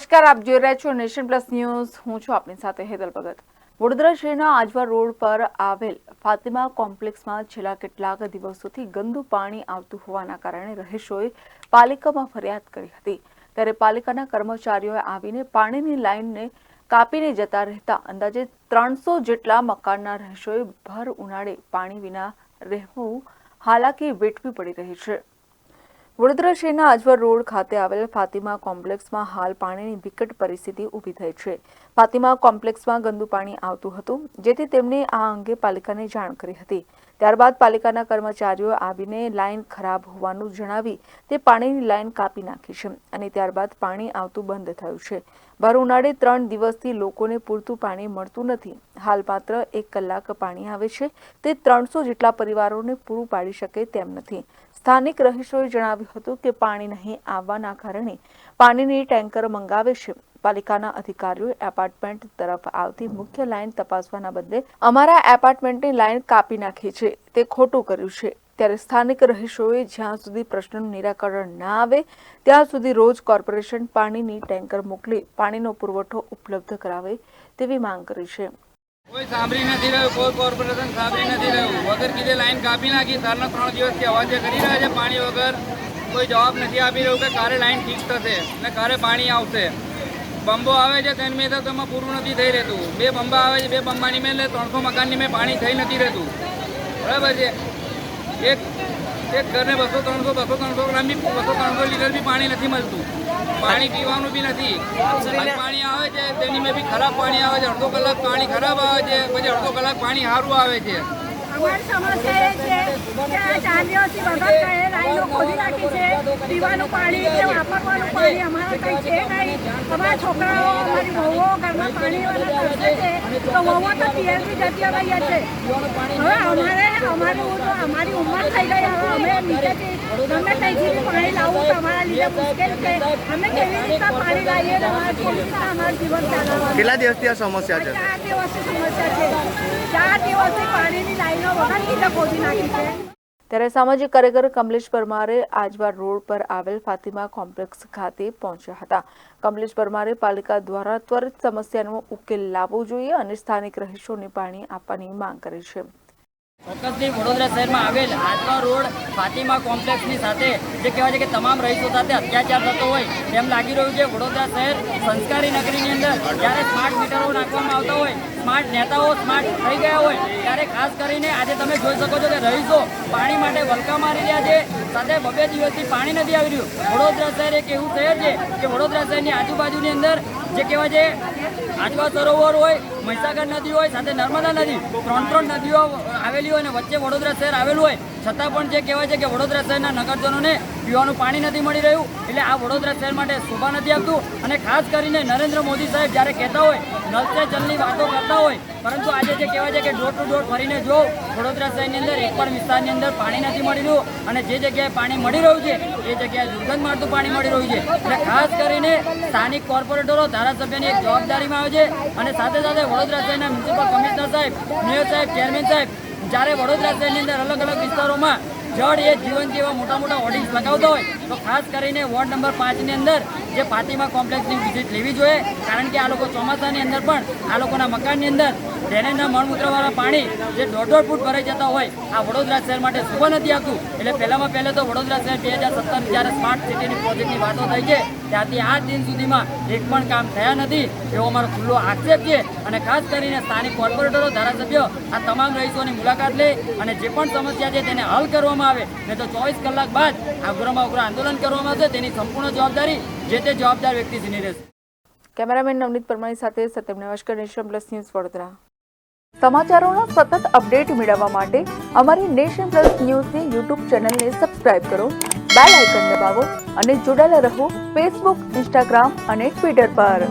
નમસ્કાર, આપ જોઈ રહ્યા છો નેશન પ્લસ ન્યૂઝ. હું છું આપની સાથે હેદલ ભગત. વડોદરા શહેરના આજવા રોડ પર આવેલ ફાતિમા કોમ્પ્લેક્સમાં છેલ્લા કેટલાક દિવસોથી ગંદુ પાણી આવતું હોવાના કારણે રહીશોએ પાલિકામાં ફરિયાદ કરી હતી. ત્યારે પાલિકાના કર્મચારીઓએ આવીને પાણીની લાઇનને કાપીને જતા રહેતા અંદાજે ત્રણસો જેટલા મકાનના રહીશોએ ભર ઉનાળે પાણી વિના રહેવું હાલાકી વેઠવી પડી રહી છે. વડોદરા શહેરના આજવા રોડ ખાતે આવેલ ફાતિમા કોમ્પ્લેક્સમાં હાલ પાણીની વિકટ પરિસ્થિતિ ઊભી થઈ છે. ફાતિમા કોમ્પ્લેક્સમાં ગંદુ પાણી આવતું હતું, જેથી તેમણે આ અંગે પાલિકાને જાણ કરી હતી. ત્યારબાદ પાલિકાના કર્મચારીઓ આવીને લાઇન ખરાબ હોવાનું જણાવી તે પાણીની લાઇન કાપી નાખી છે અને ત્યારબાદ પાણી આવતું બંધ થયું છે. ભર ઉનાળે ત્રણ દિવસથી લોકોને પૂરતું પાણી મળતું નથી. હાલ માત્ર એક કલાક પાણી આવે છે, તે ત્રણસો જેટલા પરિવારોને પૂરું પાડી શકે તેમ નથી. સ્થાનિક રહીશોએ જણાવ્યું હતું કે પાણી નહીં આવવાના કારણે પાણીની ટેન્કર મંગાવે છે. પાલિકાના અધિકારીઓએ એપાર્ટમેન્ટ તરફ આવતી મુખ્ય લાઇન તપાસવાના બદલે અમારા એપાર્ટમેન્ટની લાઇન કાપી નાખી છે. તે ખોટું કર્યું છે. ત્યારે સ્થાનિક રહીશોએ જ્યાં સુધી પ્રશ્નનું નિરાકરણ ના આવે, ત્યાં સુધી રોજ કોર્પોરેશન પાણીની ટેન્કર મોકલી પાણીનો પુરવઠો ઉપલબ્ધ કરાવે તેવી માંગ કરી છે. કોઈ સાંભળી નથી રહ્યું, કોઈ કોર્પોરેશન સાંભળી નથી રહ્યું. વગર કીધે લાઈન કાપી નાખી તારના ત્રણ દિવસથી અવાજે કરી રહ્યા છે પાણી વગર. કોઈ જવાબ નથી આપી રહ્યું કે કારે લાઈન ઠીક થશે ને કારે પાણી આવશે. બંબો આવે છે તેની મેં તો તેમાં પૂરું નથી થઈ રહેતું. બે બંબા આવે છે, બે બંબાની મેં ત્રણસો મકાનની મેં પાણી થઈ નથી રહેતું. બરાબર છે? એક એક ઘરને બસો ત્રણસો બસો ત્રણસો ગ્રામ બી, બસો ત્રણસો લીટર બી પાણી નથી મળતું. પાણી પીવાનું બી નથી. પાણી આવે છે, તેની મેં બી ખરાબ પાણી આવે છે, અડધો કલાક પાણી ખરાબ આવે છે, પછી અડધો કલાક પાણી સારું આવે છે. અમારી સમસ્યા એ છે કે આ ચાર દિવસથી વગર લાઈનો ખોલી નાખી છે પીવાનું પાણી કે વાપરવાનું પાણી અમારા કંઈ છે નહીં. અમારા છોકરાઓ અમારી વહુઓ ઘરમાં પાણી વાળા છે. તો વહુઓ તો પીએલથી જતી રહીએ છે હવે અમારે અમારું તો અમારી ઉંમર થઈ ગઈ હવે અમે નીચેથી ગમે ત્યાંથી પાણી લાવવું તમારા લીધે મુશ્કેલ છે. અમે કેવી રીતે પાણી લાવીએ? અમારા કેવી રીતના અમારું જીવન ચલાવવાનું કેટલા દિવસથી આ સમસ્યા છે? ચાર દિવસથી સમસ્યા છે. ચાર દિવસથી પાણીની લાઈનો વગર કીધે ખોદી નાખી છે? ત્યારે સામાજિક કાર્યકર કમલેશ પરમારે આજવાર રોડ પર આવેલ ફાતિમા કોમ્પ્લેક્સ ખાતે પહોંચ્યા હતા. કમલેશ પરમારે પાલિકા દ્વારા ત્વરિત સમસ્યાનો ઉકેલ લાવવો જોઈએ અને સ્થાનિક રહીશોને પાણી આપવાની માંગ કરી છે. ચોક્કસથી વડોદરા શહેરમાં આવેલ આજવા રોડ ફાતિમા કોમ્પ્લેક્સની સાથે જે કહેવાય છે કે તમામ રહીશો સાથે અત્યાચાર થતો હોય તેમ લાગી રહ્યું છે. વડોદરા શહેર સંસ્કારી નગરીની અંદર જ્યારે સ્માર્ટ મીટરો નાખવામાં આવતા હોય સ્માર્ટ નેતાઓ સ્માર્ટ થઈ ગયા હોય, ત્યારે ખાસ કરીને આજે તમે જોઈ શકો છો કે રહીશો પાણી માટે વલકા મારી રહ્યા છે. સાથે બબે દિવસથી પાણી નથી આવી રહ્યું. વડોદરા શહેર એક એવું શહેર છે કે વડોદરા શહેરની આજુબાજુની અંદર જે કહેવાય છે, આજવા સરોવર હોય, મહીસાગર નદી હોય, સાથે નર્મદા નદી, ત્રણ ત્રણ નદીઓ આવેલી હોય અને વચ્ચે વડોદરા શહેર આવેલું હોય. છતાં પણ જે કહેવાય છે કે વડોદરા શહેરના નગરજનોને પીવાનું પાણી નથી મળી રહ્યું, એટલે આ વડોદરા શહેર માટે શોભા નથી આપતું અને ખાસ કરીને નરેન્દ્ર મોદી સાહેબ જ્યારે કહેતા હોય નલ સે જલની વાતો કરતા હોય, પરંતુ આજે જે કહેવાય છે કે ડોર ટુ ડોર ફરીને જો વડોદરા શહેરની અંદર એક પણ વિસ્તારની અંદર પાણી નથી મળી રહ્યું અને જે જગ્યાએ પાણી મળી રહ્યું છે, એ જગ્યાએ દુર્ગંધ મારતું પાણી મળી રહ્યું છે. એટલે ખાસ કરીને સ્થાનિક કોર્પોરેટરો, ધારાસભ્યની એક જવાબદારીમાં આવે છે. અને સાથે સાથે વડોદરા શહેરના મ્યુનિસિપલ કમિશનર સાહેબ, મેયર સાહેબ, ચેરમેન સાહેબ જ્યારે વડોદરા શહેરની અંદર અલગ અલગ વિસ્તારોમાં જળ એ જીવન જેવા મોટા મોટા હોર્ડિંગ્સ લગાવતા હોય, તો ખાસ કરીને વોર્ડ નંબર પાંચની અંદર જે ફાતિમા કોમ્પ્લેક્સની વિઝિટ લેવી જોઈએ. કારણ કે આ લોકો ચોમાસાની અંદર પણ આ લોકોના મકાનની અંદર ડ્રેનેજના મળમૂત્રવાળા પાણી જે દોઢ દોઢ ફૂટ ભરાઈ જતા હોય, આ વડોદરા શહેર માટે શુભ નથી આવતું. એટલે પહેલામાં પહેલે તો વડોદરા શહેર બે હજાર સત્તર જ્યારે સ્માર્ટ સિટીની પ્રોજેક્ટની વાતો થઈ છે, ત્યારથી આ દિન સુધીમાં એક પણ કામ થયા નથી એવો અમારો ખુલ્લો આક્ષેપ છે. અને ખાસ કરીને સ્થાનિક કોર્પોરેટરો, ધારાસભ્યો, આ તમામ રહીશોની મુલાકાત લે અને જે પણ સમસ્યા છે તેને હલ કરવામાં આવે. નહીં તો ચોવીસ કલાક બાદ આ ઉગ્રમાં ઉગ્ર આંદોલન કરવામાં આવશે. તેની સંપૂર્ણ જવાબદારી જે તે જવાબદાર વ્યક્તિ જેની રહેશે. કેમેરામેન નવનીત પરમાણી સાથે સત્યમ નમસ્કાર નેશન પ્લસ ન્યૂઝ વડોદરા. સમાચારોનો સતત અપડેટ મેળવવા માટે અમારી નેશન પ્લસ ન્યૂઝની યુટ્યુબ ચેનલને સબસ્ક્રાઇબ કરો, બેલ આઇકન દબાવો અને જોડાયેલા રહો ફેસબુક, ઇન્સ્ટાગ્રામ અને ટ્વિટર પર.